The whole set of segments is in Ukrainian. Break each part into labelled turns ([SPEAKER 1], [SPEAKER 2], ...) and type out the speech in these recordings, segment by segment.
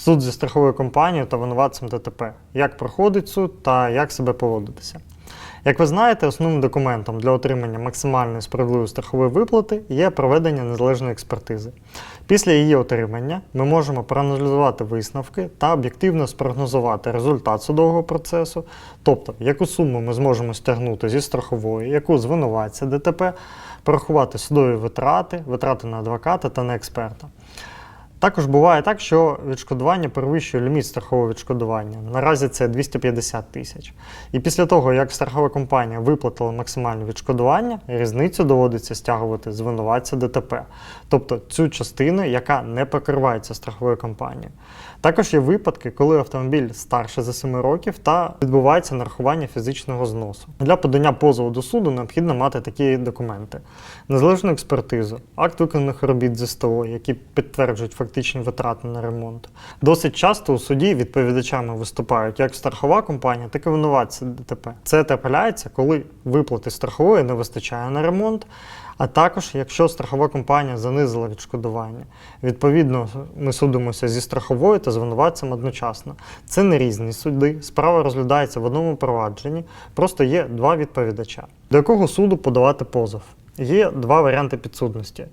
[SPEAKER 1] Суд зі страховою компанією та винуватцем ДТП. Як проходить суд та як себе поводитися. Як ви знаєте, основним документом для отримання максимальної справедливої страхової виплати є проведення незалежної експертизи. Після її отримання ми можемо проаналізувати висновки та об'єктивно спрогнозувати результат судового процесу, тобто яку суму ми зможемо стягнути зі страхової, яку з ДТП, порахувати судові витрати, витрати на адвоката та на експерта. Також буває так, що відшкодування перевищує ліміт страхового відшкодування. Наразі це 250 тисяч. І після того, як страхова компанія виплатила максимальне відшкодування, різницю доводиться стягувати з винуватця ДТП, тобто цю частину, яка не покривається страховою компанією. Також є випадки, коли автомобіль старше за 7 років та відбувається нарахування фізичного зносу. Для подання позову до суду необхідно мати такі документи: незалежну експертизу, акт виконаних робіт з СТО, які підтверджують фактичні витрати на ремонт. Досить часто у суді відповідачами виступають як страхова компанія, так і винуватці ДТП. Це трапляється, коли виплати страхової не вистачає на ремонт. А також, якщо страхова компанія занизила відшкодування, відповідно, ми судимося зі страховою та з одночасно. Це не різні суди, справа розглядається в одному провадженні, просто є два відповідача. До якого суду подавати позов? Є два варіанти підсудності: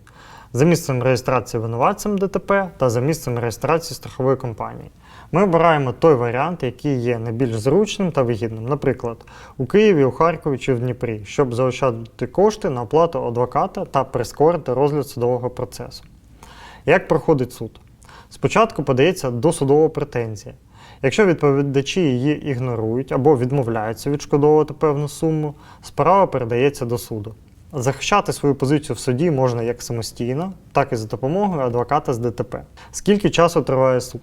[SPEAKER 1] за місцем реєстрації винуватцем ДТП та за місцем реєстрації страхової компанії. Ми обираємо той варіант, який є найбільш зручним та вигідним, наприклад, у Києві, у Харкові чи в Дніпрі, щоб заощадити кошти на оплату адвоката та прискорити розгляд судового процесу. Як проходить суд? Спочатку подається досудова претензія. Якщо відповідачі її ігнорують або відмовляються відшкодовувати певну суму, справа передається до суду. Захищати свою позицію в суді можна як самостійно, так і за допомогою адвоката з ДТП. Скільки часу триває суд?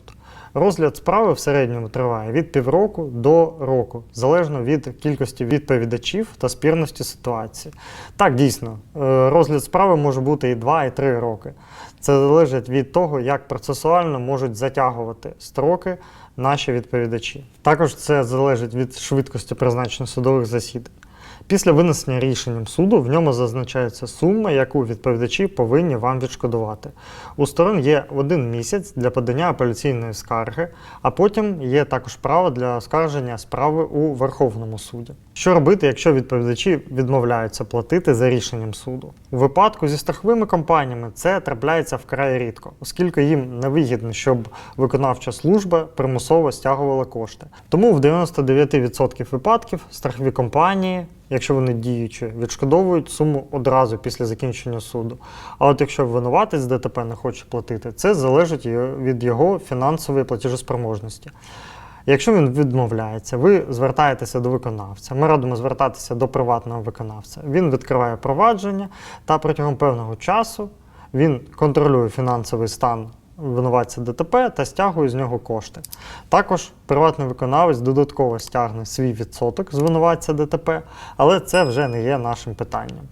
[SPEAKER 1] Розгляд справи в середньому триває від півроку до року, залежно від кількості відповідачів та спірності ситуації. Так, дійсно, е, розгляд справи може бути і 2, і 3 роки. Це залежить від того, як процесуально можуть затягувати строки наші відповідачі. Також це залежить від швидкості призначення судових засідань. Після винесення рішенням суду в ньому зазначається сума, яку відповідачі повинні вам відшкодувати. У сторон є один місяць для подання апеляційної скарги, а потім є також право для оскарження справи у Верховному суді. Що робити, якщо відповідачі відмовляються платити за рішенням суду? У випадку зі страховими компаніями це трапляється вкрай рідко, оскільки їм невигідно, щоб виконавча служба примусово стягувала кошти. Тому в 99% випадків страхові компанії якщо вони діючі, відшкодовують суму одразу після закінчення суду. А от якщо винуватець ДТП не хоче платити, це залежить від його фінансової платежеспроможності. Якщо він відмовляється, ви звертаєтеся до виконавця. Ми радимо звертатися до приватного виконавця. Він відкриває провадження та протягом певного часу він контролює фінансовий стан винуватця ДТП та стягує з нього кошти. Також приватний виконавець додатково стягне свій відсоток з винуватця ДТП, але це вже не є нашим питанням.